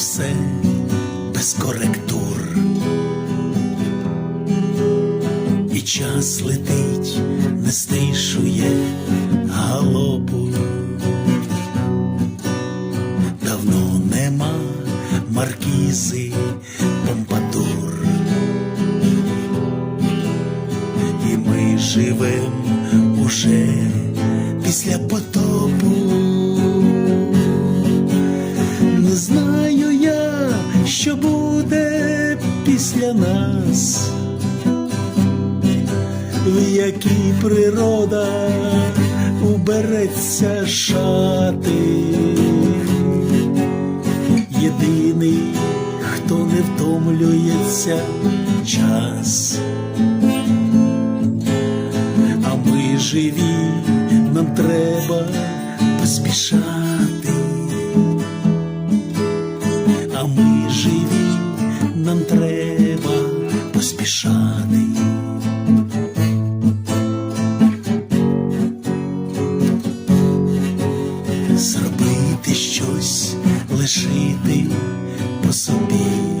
все без коректур. І час летить, не стишує галопу. Давно нема маркізи помпадур. І ми живем уже після потопу. Що буде після нас, в якій природа убереться шати. Єдиний, хто не втомлюється час. А ми живі, нам треба поспішати. Нам треба поспішати. Зробити щось, лишити по собі.